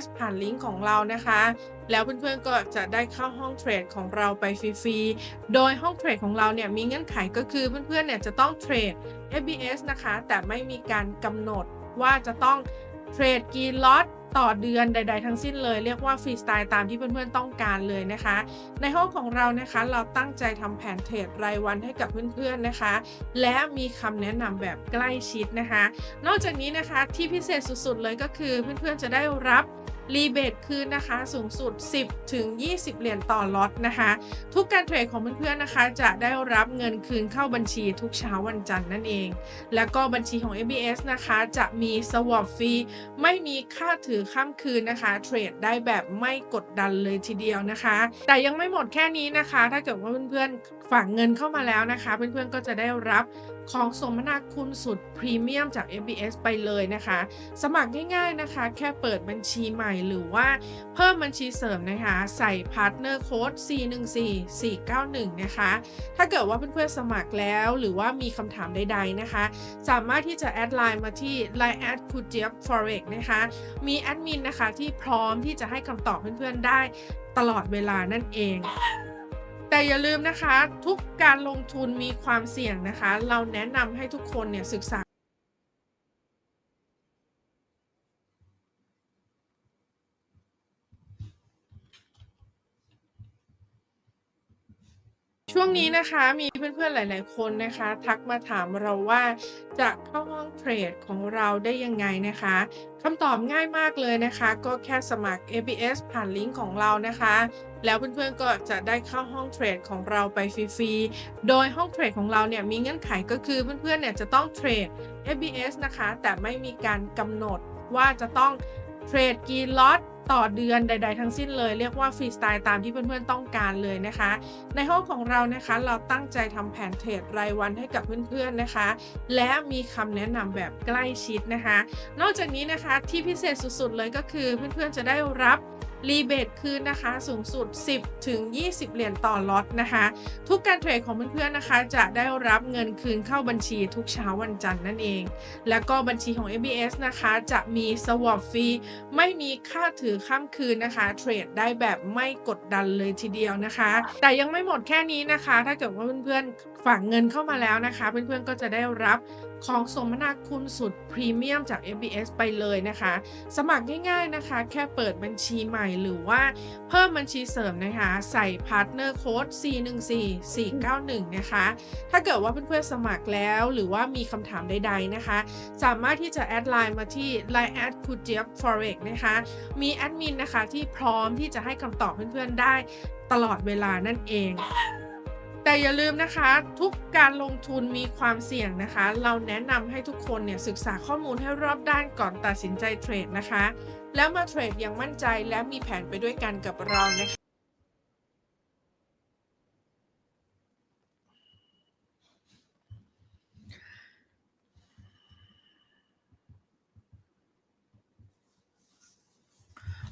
S ผ่านลิงก์ของเรานะคะ แล้วเพื่อนๆก็จะได้เข้าห้องเทรดของเราไปฟรีๆ โดยห้องเทรดของเราเนี่ยมีเงื่อนไขก็คือเพื่อนๆเนี่ยจะต้องเทรด FBS นะคะ แต่ไม่มีการกำหนดว่าจะต้องเทรดกี่ล็อต ต่อเดือนใด ๆ ทั้งสิ้นเลย เรียกว่าฟรีสไตล์ตามที่เพื่อนๆต้องการเลยนะคะ ในห้องของเรานะคะเราตั้งใจทำแผนเทรดรายวันให้กับเพื่อนๆนะคะ และมีคำแนะนำแบบใกล้ชิดนะคะ นอกจากนี้นะคะที่พิเศษสุดๆเลยก็คือเพื่อนๆจะได้รับ รีเบทคืนนะคะสูงสุด 10 ถึง 20 เหรียญต่อล็อตนะคะ ทุกการเทรดของเพื่อนๆนะคะ จะได้รับเงินคืนเข้าบัญชีทุกเช้าวันจันทร์นั่นเอง แล้วก็บัญชีของ ABS นะคะจะมี swap ฟรีไม่มีค่าถือข้ามคืนนะคะ เทรดได้แบบไม่กดดันเลยทีเดียวนะคะ แต่ยังไม่หมดแค่นี้นะคะ ถ้าเกิดว่าเพื่อนๆฝากเงินเข้ามาแล้วนะคะ เพื่อนๆก็จะได้รับ ของสมนาคุณสุดพรีเมียมจาก MBS ไปเลยนะคะ สมัครง่ายๆนะคะ แค่เปิดบัญชีใหม่หรือว่าเพิ่มบัญชีเสริมนะคะ ใส่พาร์ทเนอร์โค้ด414-491 นะคะ ถ้าเกิดว่าเพื่อนๆสมัครแล้วหรือว่ามีคำถามใดๆนะคะ สามารถที่จะแอดไลน์มาที่ Line แอดคูเจียบ forex นะคะ มีแอดมินนะคะที่พร้อมที่จะให้คำตอบเพื่อนๆได้ตลอดเวลานั่นเอง แต่อย่าลืมนะคะ ทุกการลงทุนมีความเสี่ยงนะคะ เราแนะนำให้ทุกคนเนี่ยศึกษาช่วงนี้นะคะมีเพื่อนๆหลาย ๆ คนนะคะ ทักมาถามเราว่าจะเข้าห้องเทรดของเราได้ยังไงนะคะคำตอบง่ายมากเลยนะคะ ก็แค่สมัคร ABS ผ่านลิงก์ของเรานะคะ แล้วเพื่อนๆก็จะได้เข้าห้องเทรดของเราไปฟรีๆ โดยห้องเทรดของเราเนี่ยมีเงื่อนไขก็คือเพื่อนๆเนี่ยจะต้องเทรด ABS นะคะ แต่ไม่มีการกำหนดว่าจะต้องเทรดกี่ล็อตต่อเดือนใด ๆ ทั้งสิ้นเลย เรียกว่าฟรีสไตล์ตามที่เพื่อนๆต้องการเลยนะคะ ในห้องของเรานะคะเราตั้งใจทำแผนเทรดรายวันให้กับเพื่อนๆนะคะ และมีคำแนะนำแบบใกล้ชิดนะคะ นอกจากนี้นะคะที่พิเศษสุดๆเลยก็คือเพื่อนๆจะได้รับ รีเบทคืนนะคะสูงสุด 10 ถึง 20 เหรียญต่อล็อตนะคะ ทุกการเทรดของเพื่อนๆนะคะ จะได้รับเงินคืนเข้าบัญชีทุกเช้าวันจันทร์นั่นเอง แล้วก็บัญชีของ ABS นะคะจะมี swap ฟรีไม่มีค่าถือข้ามคืนนะคะเทรดได้แบบไม่กดดันเลยทีเดียวนะคะ แต่ยังไม่หมดแค่นี้นะคะ ถ้าเกิดว่าเพื่อนๆ ฝากเงินเข้ามาแล้วนะคะ เพื่อนๆก็จะได้รับของสมนาคุณสุดพรีเมียมจาก MBS ไปเลยนะคะ สมัครง่ายๆนะคะ แค่เปิดบัญชีใหม่หรือว่าเพิ่มบัญชีเสริมนะคะ ใส่พาร์ทเนอร์โค้ด414-491 นะคะ ถ้าเกิดว่าเพื่อนๆสมัครแล้วหรือว่ามีคำถามใดๆนะคะ สามารถที่จะแอดไลน์มาที่ Line แอดคูเจียบ forex นะคะ มีแอดมินนะคะที่พร้อมที่จะให้คำตอบเพื่อนๆได้ตลอดเวลานั่นเอง แต่อย่าลืมนะคะ ทุกการลงทุนมีความเสี่ยงนะคะ เราแนะนำให้ทุกคนเนี่ยศึกษาข้อมูลให้รอบด้านก่อนตัดสินใจเทรดนะคะ แล้วมาเทรดอย่างมั่นใจและมีแผนไปด้วยกันกับเรานะคะ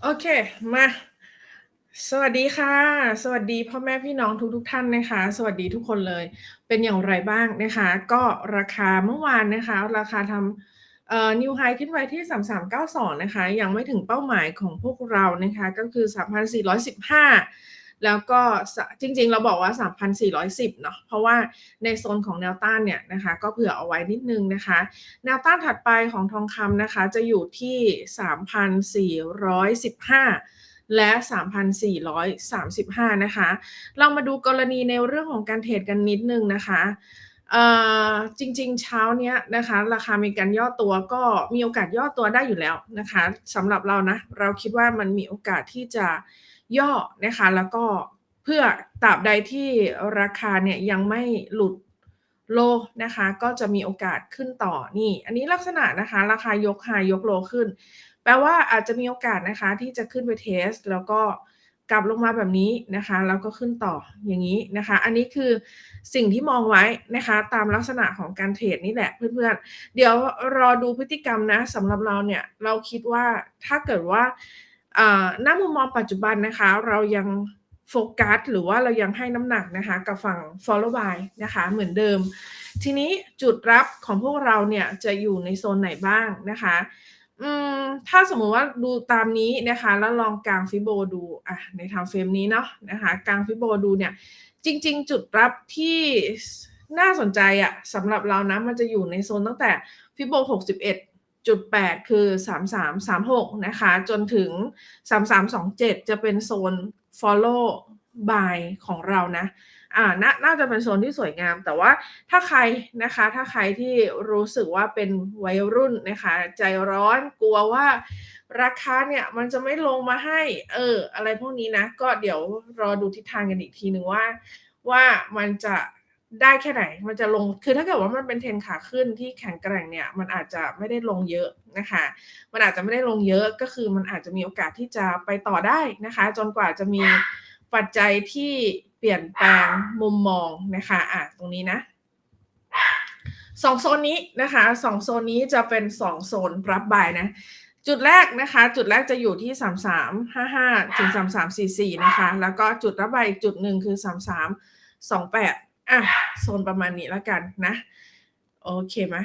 โอเค มา สวัสดีค่ะ สวัสดีพ่อแม่พี่น้องทุกๆทท่านนะคะ สวัสดีทุกคนเลย เป็นอย่างไรบ้างนะคะ ก็ราคาเมื่อวานนะคะ ราคาทำเอ่อนิวไฮขึ้นไวที่ 3392 นะคะ ยังไม่ถึงเป้าหมายของพวกเรานะคะ ก็คือ 3,415 แล้วก็จริงๆ เราบอกว่า 3,410 เนาะ เพราะว่าในโซนของแนวต้านเนี่ยนะคะ ก็เผื่อเอาไว้นิดนึงนะคะ แนวต้านถัดไปของทองคำนะคะ จะอยู่ที่ 3,415 และ 3,435 นะคะ เรามาดูกรณีในเรื่องของการเทรดกันนิดนึงนะคะจริงๆ เช้าเนี้ยนะคะ ราคามีการย่อตัวก็มีโอกาสย่อตัวได้อยู่แล้วนะคะสำหรับเรานะ เราคิดว่ามันมีโอกาสที่จะย่อนะคะ แล้วก็เพื่อตราบใดที่ราคาเนี่ยยังไม่หลุดโลนะคะ ก็จะมีโอกาสขึ้นต่อนี่ อันนี้ลักษณะนะคะ ราคายกไฮยกโลขึ้น แปลว่าอาจจะมีโอกาสนะคะ ที่จะขึ้นไปเทส แล้วก็กลับลงมาแบบนี้นะคะ แล้วก็ขึ้นต่ออย่างนี้นะคะ อันนี้คือสิ่งที่มองไว้นะคะ ตามลักษณะของการเทรดนี่แหละเพื่อนๆ เดี๋ยวรอดูพฤติกรรมนะสำหรับเราเนี่ยเราคิดว่าถ้าเกิดว่าอ่ามุมมองปัจจุบันนะคะ เรายังโฟกัสหรือว่าเรายังให้น้ำหนักนะคะ กับฝั่ง follow by นะคะเหมือนเดิม ทีนี้จุดรับของพวกเราเนี่ยจะอยู่ในโซนไหนบ้างนะคะ อืมถ้าสมมุติว่าดูตามนี้นะคะ แล้วลองกางฟิโบดูอะใน time frame นี้เนาะนะคะกางฟิโบดูเนี่ย จริง ๆ จุดรับที่น่าสนใจอะสำหรับเรานะมันจะอยู่ในโซนตั้งแต่ฟิโบ61.8คือ3336นะคะ จนถึง3327จะเป็นโซน follow buy ของเรานะ อ่าน่าน่าจะเป็นโซนที่สวยงาม แต่ว่าถ้าใครนะคะ ถ้าใครที่รู้สึกว่าเป็นวัยรุ่นนะคะ ใจร้อนกลัวว่าราคาเนี่ยมันจะไม่ลงมาให้ เออ อะไรพวกนี้นะ ก็เดี๋ยวรอดูทิศทางกันอีกทีหนึ่งว่า ว่ามันจะได้แค่ไหน มันจะลง คือถ้าเกิดว่ามันเป็น Trend ขาขึ้นที่แข็งแกร่งเนี่ย มันอาจจะไม่ได้ลงเยอะนะคะ มันอาจจะไม่ได้ลงเยอะ ก็คือมันอาจจะมีโอกาสที่จะไปต่อได้นะคะ จนกว่าจะมีปัจจัยที่ เปลี่ยนแปลงมุมมองนะคะอ่าตรงนี้นะ2โซนนี้นะคะ2โซนนี้จะเป็น2โซนรับ buy นะ จุดแรกนะคะ จุดแรกจะอยู่ที่ 3355ถึง3344 นะคะ แล้วก็จุดรับ buy อีกจุดหนึ่งคือ 3328อะโซนประมาณนี้แล้วกันนะ โอเคไหม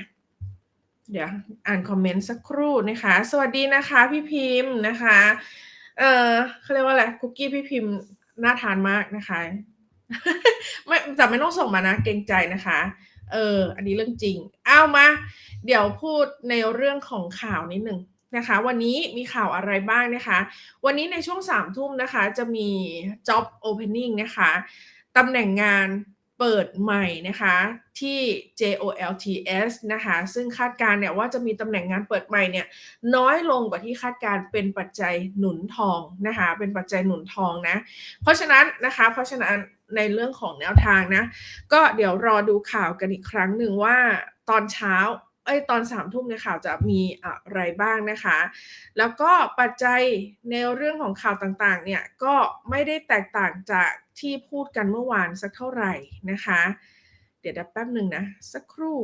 เดี๋ยวอ่านคอมเมนต์สักครู่นะคะ สวัสดีนะคะพี่พิมพ์นะคะ เออเขาเรียกว่าอะไรคุกกี้พี่พิมพ์ น่าทานมากนะคะ ไม่แต่ไม่ต้องส่งมานะ เกรงใจนะคะ เออ อันนี้เรื่องจริง เอ้ามา เดี๋ยวพูดในเรื่องของข่าวนิดหนึ่งนะคะ วันนี้มีข่าวอะไรบ้างนะคะ วันนี้ในช่วงสามทุ่มนะคะ จะมี Job Opening นะคะตำแหน่งงาน เปิดใหม่นะคะที่ JOLTS นะคะ ซึ่งคาดการณ์เนี่ยว่าจะมีตำแหน่งงานเปิดใหม่เนี่ยน้อยลงกว่าที่คาดการณ์เป็นปัจจัยหนุนทองนะคะ เป็นปัจจัยหนุนทองนะ เพราะฉะนั้นนะคะ เพราะฉะนั้นในเรื่องของแนวทางนะ ก็เดี๋ยวรอดูข่าวกันอีกครั้งหนึ่งว่าตอนเช้า เอ๊ยตอน3ทุ่มในข่าวจะมีอะไรบ้างนะคะ แล้วก็ปัจจัยในเรื่องของข่าวต่างๆเนี่ยก็ไม่ได้แตกต่างจากที่พูดกันเมื่อวานสักเท่าไหร่นะคะ เดี๋ยวเดี๋ยวแป๊บหนึ่งนะ สักครู่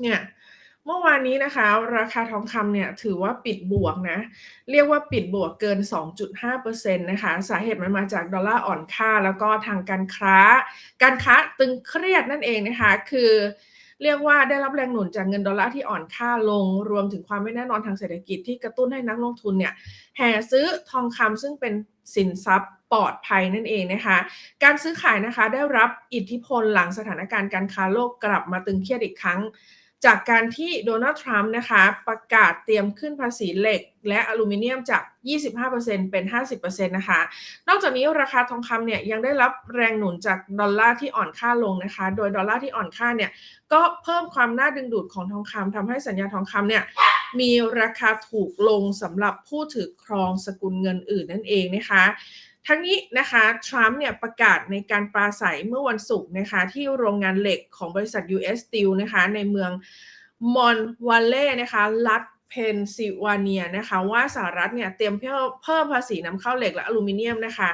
เนี่ย เมื่อวานนี้นะคะ ราคาทองคำเนี่ยถือว่าปิดบวกนะ เรียกว่าปิดบวกเกิน 2.5%นะคะ สาเหตุมันมาจากดอลลาร์อ่อนค่าแล้วก็ทางการค้า การค้าตึงเครียดนั่นเองนะคะ คือเรียกว่าได้รับแรงหนุนจากเงินดอลลาร์ที่อ่อนค่าลง รวมถึงความไม่แน่นอนทางเศรษฐกิจที่กระตุ้นให้นักลงทุนเนี่ยแห่ซื้อทองคำซึ่งเป็นสินทรัพย์ปลอดภัยนั่นเองนะคะ การซื้อขายนะคะได้รับอิทธิพลหลังสถานการณ์การค้าโลกกลับมาตึงเครียดอีกครั้ง จากการที่โดนัลด์ทรัมป์นะคะประกาศเตรียมขึ้นภาษีเหล็ก และอลูมิเนียมจาก 25%เป็น 50%นะคะ นอกจากนี้ราคาทองคำเนี่ยยังได้รับแรงหนุนจากดอลลาร์ที่อ่อนค่าลงนะคะ โดยดอลลาร์ที่อ่อนค่าเนี่ยก็เพิ่มความน่าดึงดูดของทองคำทำให้สัญญาทองคำเนี่ยมีราคาถูกลงสำหรับผู้ถือครองสกุลเงินอื่นนั่นเองนะคะ ทั้งนี้นะคะทรัมป์เนี่ยประกาศในการปราศัยเมื่อวันศุกร์นะคะที่โรงงานเหล็กของบริษัท US Steel นะคะในเมืองมอนวัลเล่นะคะรัฐ เพนซิลเวเนียนะคะว่าสหรัฐเนี่ยเตรียมเพิ่มภาษีนำเข้าเหล็กและอลูมิเนียมนะคะ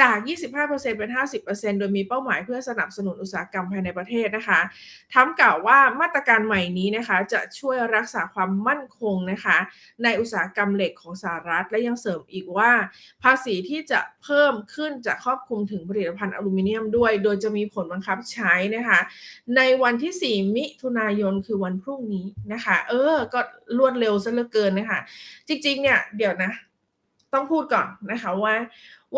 จาก 25%เป็น 50%โดยมีเป้าหมายเพื่อสนับสนุนอุตสาหกรรมภายในประเทศนะคะทรัมป์กล่าวว่ามาตรการใหม่นี้นะคะจะช่วยรักษาความมั่นคงนะคะในอุตสาหกรรมเหล็กของสหรัฐ และยังเสริมอีกว่า ภาษีที่จะเพิ่มขึ้นจะครอบคลุมถึงผลิตภัณฑ์อลูมิเนียมด้วย โดยจะมีผลบังคับใช้นะคะในวันที่ 4 มิถุนายนคือวันพรุ่งนี้นะคะเออก็รวดเร็วซะเหลือเกินนะคะ จริงๆ เนี่ยเดี๋ยวนะ ต้องพูดก่อนนะคะว่า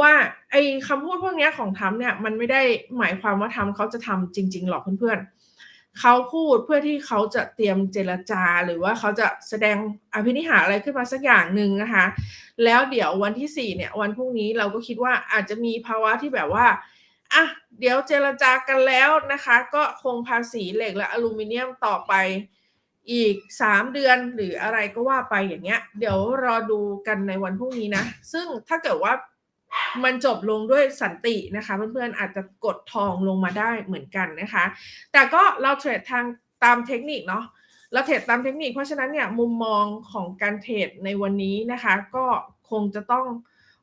ว่าไอ้คำพูดพวกนี้ของทรัมเนี่ยมันไม่ได้หมายความว่าทรัมเขาจะทำจริง ๆ หรอกเพื่อนๆเขาพูดเพื่อที่เขาจะเตรียมเจรจาหรือว่าเขาจะแสดงอภินิหารอะไรขึ้นมาสักอย่างหนึ่งนะคะ แล้วเดี๋ยววันที่ 4 เนี่ย วันพรุ่งนี้เราก็คิดว่าอาจจะมีภาวะที่แบบว่าอะเดี๋ยวเจรจากันแล้วนะคะ ก็คงภาษีเหล็กและอลูมิเนียมต่อไป อีก 3 เดือนหรืออะไรก็ว่าไปอย่างเงี้ย เดี๋ยวรอดูกันในวันพรุ่งนี้นะ ซึ่งถ้าเกิดว่ามันจบลงด้วยสันตินะคะ เพื่อนๆอาจจะกดทองลงมาได้เหมือนกันนะคะ แต่ก็เราเทรดทางตามเทคนิคเนาะเราเทรดตามเทคนิคเพราะฉะนั้นเนี่ยมุมมองของการเทรดในวันนี้นะคะ ก็คงจะต้อง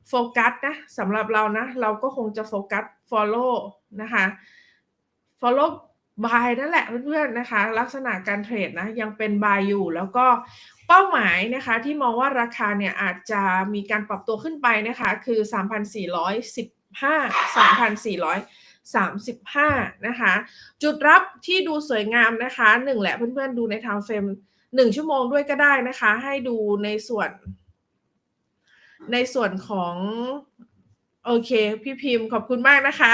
โฟกัสนะสำหรับเรานะ เราก็คงจะโฟกัส follow นะคะ follow buy นั่นแหละเพื่อนๆนะคะ ลักษณะการเทรดนะยังเป็น buy อยู่แล้วก็เป้าหมายนะคะที่มองว่าราคาเนี่ยอาจจะมีการปรับตัวขึ้นไปนะคะคือ 3,415 3,435 นะคะ จุดรับที่ดูสวยงามนะคะหนึ่งแหละเพื่อนๆดูในทางเฟรมหนึ่งชั่วโมงด้วยก็ได้นะคะ ให้ดูในส่วน ในส่วนของ โอเค พี่พิมพ์ขอบคุณมากนะคะ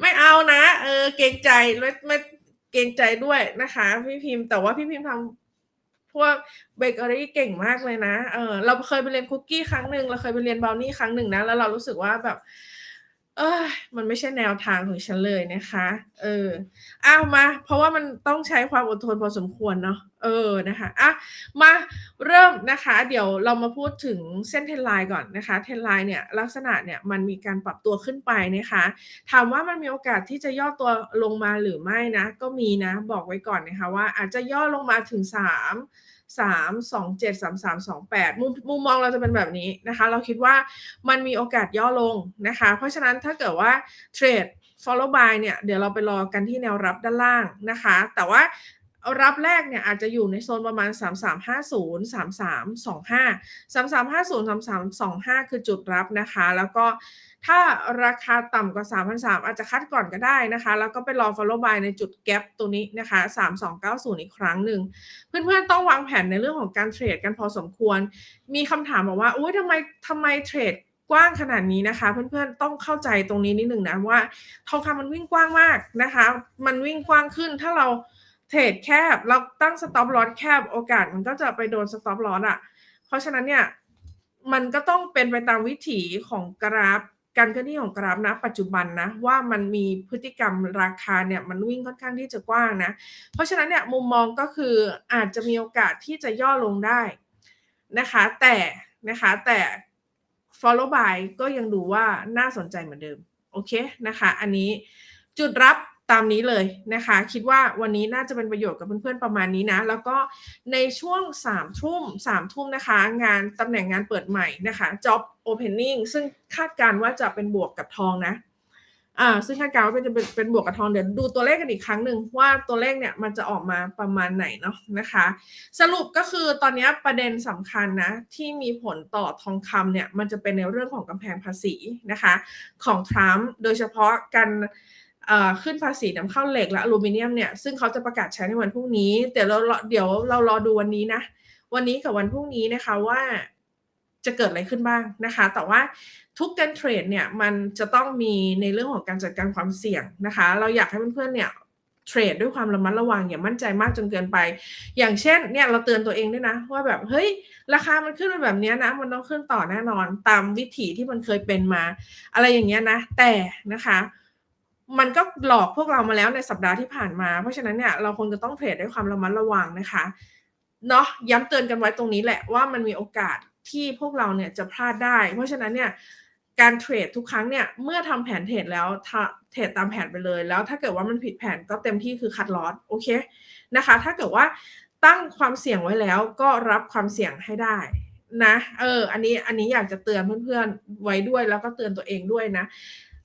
ไม่เอานะ เออ เกรงใจไม่ไม่เกรงใจด้วยนะคะ พี่พิมพ์แต่ว่าพี่พิมพ์ทำพวกเบเกอรี่เก่งมากเลยนะ เออเราเคยไปเรียนคุกกี้ครั้งหนึ่งเราเคยไปเรียนบราวนี่ครั้งหนึ่งนะ แล้วเรารู้สึกว่าแบบ เออมันไม่ใช่แนวทางของฉันเลยนะคะ เอออ้าวมา เพราะว่ามันต้องใช้ความอดทนพอสมควรเนาะ เออ นะคะอะมาเริ่มนะคะ เดี๋ยวเรามาพูดถึงเส้นเทรนไลน์ก่อนนะคะ เทรนไลน์เนี่ยลักษณะเนี่ยมันมีการปรับตัวขึ้นไปนะคะ ถามว่ามันมีโอกาสที่จะย่อตัวลงมาหรือไม่นะ ก็มีนะ บอกไว้ก่อนนะคะว่าอาจจะย่อลงมาถึง 3 3 2 7 3 3 2 8 มุมมุมมองเราจะเป็นแบบนี้นะคะ เราคิดว่ามันมีโอกาสย่อลงนะคะ เพราะฉะนั้นถ้าเกิดว่าเทรด follow by เนี่ย เดี๋ยวเราไปรอกันที่แนวรับด้านล่างนะคะ แต่ว่า รับแรกเนี่ยอาจจะอยู่ในโซนประมาณ 3350 3325 3350 3325 คือจุดรับนะคะ แล้วก็ถ้าราคาต่ำกว่า 3,300 อาจจะคัดก่อนก็ได้นะคะ แล้วก็ไปรอ follow by ในจุด gap ตัวนี้นะคะ 3290 อีกครั้งหนึ่ง เพื่อนๆต้องวางแผนในเรื่องของการเทรดกันพอสมควร มีคำถามบอกว่าอุ้ยทำไมทำไมเทรดกว้างขนาดนี้นะคะ เพื่อนๆต้องเข้าใจตรงนี้นิดหนึ่งนะว่าทองคำมันวิ่งกว้างมากนะคะ มันวิ่งกว้างขึ้นถ้าเรา เทรดแคบเราตั้งสต็อปลอสแคบโอกาสมันก็จะไปโดนสต็อปลอสอะ เพราะฉะนั้นเนี่ยมันก็ต้องเป็นไปตามวิถีของกราฟ การเคลื่อนที่ของกราฟนะปัจจุบันนะว่ามันมีพฤติกรรมราคาเนี่ยมันวิ่งค่อนข้างที่จะกว้างนะ เพราะฉะนั้นเนี่ยมุมมองก็คืออาจจะมีโอกาสที่จะย่อลงได้นะคะ แต่นะคะแต่ follow by ก็ยังดูว่าน่าสนใจเหมือนเดิม โอเคนะคะ อันนี้จุดรับ ตามนี้เลยนะคะ คิดว่าวันนี้น่าจะเป็นประโยชน์กับเพื่อนๆประมาณนี้นะ แล้วก็ในช่วง3ทุ่ม3ทุ่มนะคะ งานตำแหน่งงานเปิดใหม่นะคะ job opening ซึ่งคาดการณ์ว่าจะเป็นบวกกับทองนะอ่าซึ่งคาดการณ์ว่าเป็นจะเป็นเป็นบวกกับทองเดี๋ยวดูตัวเลขกันอีกครั้งหนึ่งว่าตัวเลขเนี่ยมันจะออกมาประมาณไหนเนาะนะคะ สรุปก็คือตอนนี้ประเด็นสำคัญนะ ที่มีผลต่อทองคำเนี่ยมันจะเป็นในเรื่องของกำแพงภาษีนะคะ ของทรัมป์โดยเฉพาะการ ขึ้นภาษีนำเข้าเหล็กและอลูมิเนียมเนี่ยซึ่งเขาจะประกาศใช้ในวันพรุ่งนี้ แต่เราเดี๋ยวเรารอดูวันนี้นะ วันนี้กับวันพรุ่งนี้นะคะว่าจะเกิดอะไรขึ้นบ้างนะคะ แต่ว่าทุกการเทรดเนี่ยมันจะต้องมีในเรื่องของการจัดการความเสี่ยงนะคะ เราอยากให้เพื่อนๆเนี่ยเทรดด้วยความระมัดระวังอย่ามั่นใจมากจนเกินไป อย่างเช่นเนี่ยเราเตือนตัวเองด้วยนะ ว่าแบบเฮ้ยราคามันขึ้นมาแบบนี้นะ มันต้องขึ้นต่อแน่นอนตามวิถีที่มันเคยเป็นมา อะไรอย่างเงี้ยนะ แต่นะคะ มันก็หลอกพวกเรามาแล้วในสัปดาห์ที่ผ่านมา เพราะฉะนั้นเนี่ยเราคงจะต้องเทรดด้วยความระมัดระวังนะคะเนาะย้ำเตือนกันไว้ตรงนี้แหละว่ามันมีโอกาสที่พวกเราเนี่ยจะพลาดได้ เพราะฉะนั้นเนี่ยการเทรดทุกครั้งเนี่ยเมื่อทำแผนเทรดแล้วเทรดตามแผนไปเลย แล้วถ้าเกิดว่ามันผิดแผนก็เต็มที่คือคัดลอสโอเคนะคะ ถ้าเกิดว่าตั้งความเสี่ยงไว้แล้วก็รับความเสี่ยงให้ได้นะเอออันนี้อันนี้อยากจะเตือนเพื่อนๆไว้ด้วยแล้วก็เตือนตัวเองด้วยนะ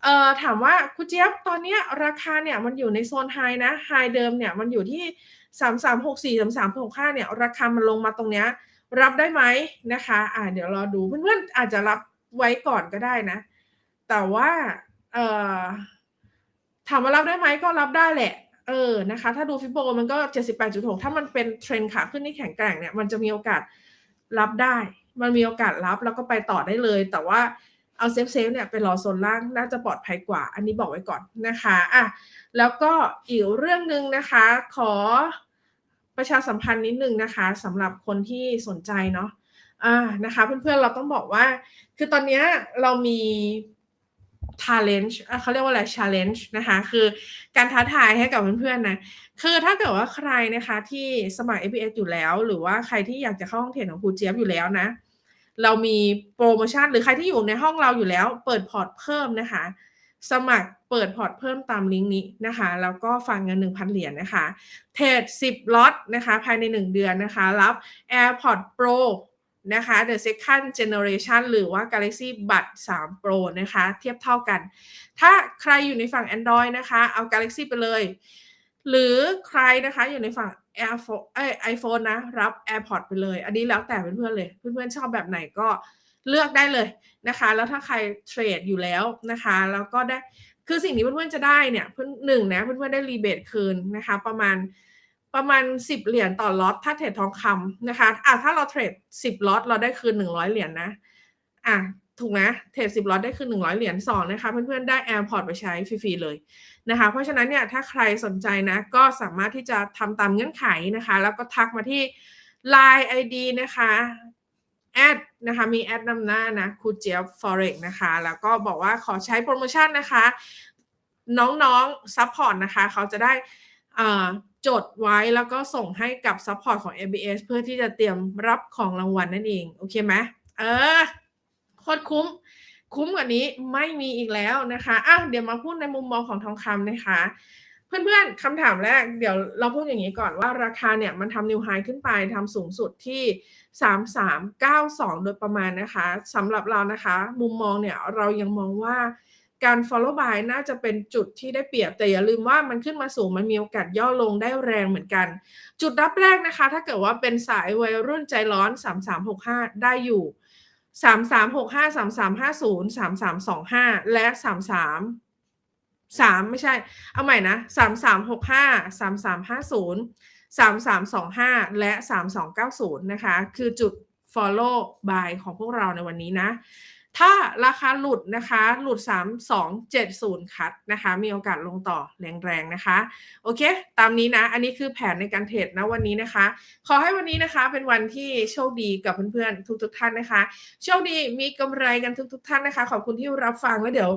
เอ่อถามว่าคุณเจี๊ยบตอนนี้ราคาเนี่ยมันอยู่ในโซนไฮนะไฮเดิมเนี่ยมันอยู่ที่สามสามหกสี่สามสามหกห้าเนี่ยราคามันลงมาตรงเนี้ยรับได้ไหมนะคะ อ่าเดี๋ยวรอดูเพื่อนๆอาจจะรับไว้ก่อนก็ได้นะ แต่ว่าเอ่อถามว่ารับได้ไหมก็รับได้แหละ เออนะคะ ถ้าดูฟิโบมันก็ 78.6 ถ้ามันเป็นเทรนขาขึ้นที่แข็งแกร่งเนี่ยมันจะมีโอกาสรับได้ มันมีโอกาสรับแล้วก็ไปต่อได้เลย แต่ว่า เอาเซฟเซฟเนี่ยไปรอโซนล่างน่าจะปลอดภัยกว่า อันนี้บอกไว้ก่อนนะคะอะแล้วก็อีกเรื่องหนึ่งนะคะ ขอประชาสัมพันธ์นิดนึงนะคะสำหรับคนที่สนใจเนาะอ่านะคะเพื่อนๆเราต้องบอกว่า คือตอนนี้เรามี challenge เขาเรียกว่าอะไร challenge นะคะคือการท้าทายให้กับเพื่อนๆนะคือถ้าเกิดว่าใครนะคะที่สมัคร APS อยู่แล้ว หรือว่าใครที่อยากจะเข้าห้องเทรดของครูเจี๊ยบอยู่แล้วนะ เรามีโปรโมชั่นหรือใครที่อยู่ในห้องเราอยู่แล้ว เปิดพอร์ตเพิ่มนะคะ สมัครเปิดพอร์ตเพิ่มตามลิงก์นี้นะคะ แล้วก็ฟังเงิน 1,000 เหรียญนะคะ เทรด 10 ล็อตนะคะ ภายใน 1 เดือนนะคะ รับ AirPod Pro นะคะ The Second Generation หรือว่า Galaxy Buds 3 Pro นะคะ เทียบเท่ากัน ถ้าใครอยู่ในฝั่ง Android นะคะ เอา Galaxy ไปเลย หรือใครนะคะอยู่ในฝั่ง Airphone เอ้ย iPhone นะ รับ AirPods ไปเลย อันนี้แล้วแต่เพื่อนๆเลย เพื่อนๆชอบแบบไหนก็เลือกได้เลยนะคะ แล้วถ้าใครเทรดอยู่แล้วนะคะ แล้วก็ได้คือสิ่งที่เพื่อนๆจะได้เนี่ยเพื่อนหนึ่งนะเพื่อนๆได้รีเบทคืนนะคะ ประมาณประมาณ 10 เหรียญต่อล็อตถ้าเทรดทองคำนะคะอะถ้าเราเทรด10ล็อตเราได้คืน 100 เหรียญนะอะ ถูกไหมเทรด10ล็อตได้คืน100เหรียญสองนะคะ เพื่อนๆ ได้ AirPods ไปใช้ฟรีๆเลยนะคะ เพราะฉะนั้นเนี่ยถ้าใครสนใจนะก็สามารถที่จะทำตามเงื่อนไขนะคะ แล้วก็ทักมาที่ Line ID นะคะแอดนะคะมีแอดนำหน้านะครูเจี๊ยบ forex นะคะ แล้วก็บอกว่าขอใช้โปรโมชั่นนะคะ น้องๆซัพพอร์ตนะคะ เขาจะได้จดไว้แล้วก็ส่งให้กับซัพพอร์ตของ MBS เพื่อที่จะเตรียมรับของรางวัลนั่นเอง โอเคไหมเออ โคตรคุ้ม คุ้มกว่านี้ไม่มีอีกแล้วนะคะอ้าวเดี๋ยวมาพูดในมุมมองของทองคำนะคะ เพื่อนๆคำถามแรก เดี๋ยวเราพูดอย่างนี้ก่อนว่าราคาเนี่ยมันทำนิวไฮขึ้นไปทำสูงสุดที่ 3392 โดยประมาณนะคะสำหรับเรานะคะ มุมมองเนี่ยเรายังมองว่าการ follow by น่าจะเป็นจุดที่ได้เปรียบ แต่อย่าลืมว่ามันขึ้นมาสูง มันมีโอกาสย่อลงได้แรงเหมือนกัน จุดรับแรกนะคะ ถ้าเกิดว่าเป็นสายวัยรุ่นใจร้อน 3365 ได้อยู่ 3365 3350 3325และ33 3ไม่ใช่ เอาใหม่นะ3365 3350 3325และ3290นะคะ คือจุด follow by ของพวกเราในวันนี้นะ ถ้าราคาหลุดนะคะ หลุด 3270 คัดนะคะ มีโอกาสลงต่อแรงๆนะคะ โอเค ตามนี้นะ อันนี้คือแผนในการเทรดนะวันนี้นะคะ ขอให้วันนี้นะคะเป็นวันที่โชคดีกับเพื่อนๆ ทุกๆ ท่านนะคะ โชคดีมีกำไรกันทุก ๆ ท่านนะคะ ขอบคุณที่รับฟังแล้วเดี๋ยว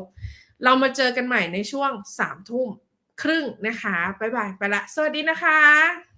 เรามาเจอกันใหม่ในช่วง3ทุ่มครึ่งนะคะ บ๊ายบายไปละ สวัสดีนะคะ